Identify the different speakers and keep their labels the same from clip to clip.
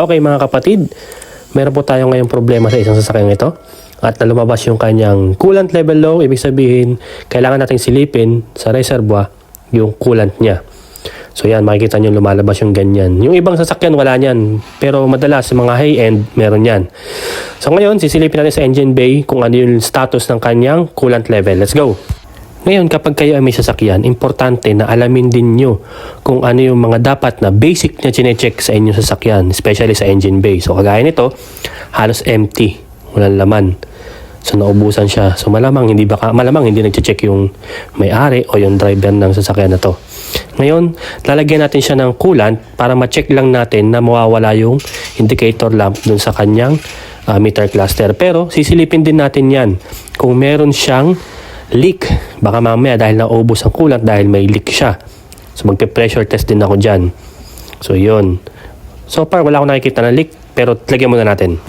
Speaker 1: Okay mga kapatid, meron po tayo ngayong problema sa isang sasakyan ito. At na yung kanyang coolant level low, ibig sabihin, kailangan nating silipin sa reservoir yung coolant niya. So yan, makikita nyo lumalabas yung ganyan. Yung ibang sasakyan wala niyan. Pero madalas sa mga high-end, meron yan. So ngayon, sisilipin natin sa engine bay kung ano yung status ng kanyang coolant level. Let's go! Ngayon, kapag kayo ay may sasakyan, importante na alamin din nyo kung ano yung mga dapat na basic na chinecheck sa inyong sasakyan, especially sa engine bay. So, kagaya nito, halos empty. Walang laman. So, naubusan siya. So, malamang hindi baka, malamang hindi nag-check yung may-ari o yung driver ng sasakyan na to. Ngayon, lalagyan natin siya ng coolant para ma-check lang natin na mawawala yung indicator lamp dun sa kanyang ah, meter cluster. Pero, sisilipin din natin yan kung meron siyang leak. Baka mamaya dahil naubos ang coolant dahil may leak siya. So magpe-pressure test din ako dyan. So yun. So far wala akong nakikita na leak pero lagyan muna natin.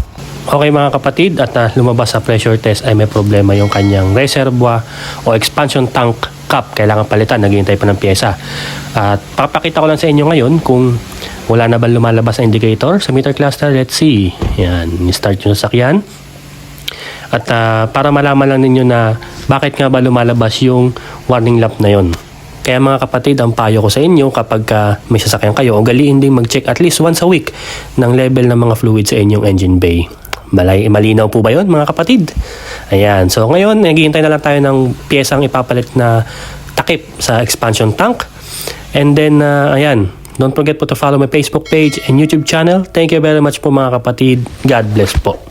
Speaker 1: Okay mga kapatid at na lumabas sa pressure test ay may problema yung kanyang reservoir o expansion tank cap. Kailangan palitan. Naghihintay pa ng pyesa. At papakita ko lang sa inyo ngayon kung wala na ba lumalabas na indicator sa meter cluster. Let's see. Yan. Start yung sasakyan. At ah, para malaman lang ninyo na bakit nga ba lumalabas yung warning lamp na yon. Kaya mga kapatid, ang payo ko sa inyo kapag ah, may sasakyan kayo, ugaliin din mag-check at least once a week ng level ng mga fluid sa inyong engine bay. Malay, malinaw po ba yon mga kapatid? Ayan. So ngayon, naghihintay na lang tayo ng piyesang ipapalit na takip sa expansion tank. And then, ah, ayan. Don't forget po to follow my Facebook page and YouTube channel. Thank you very much po mga kapatid. God bless po.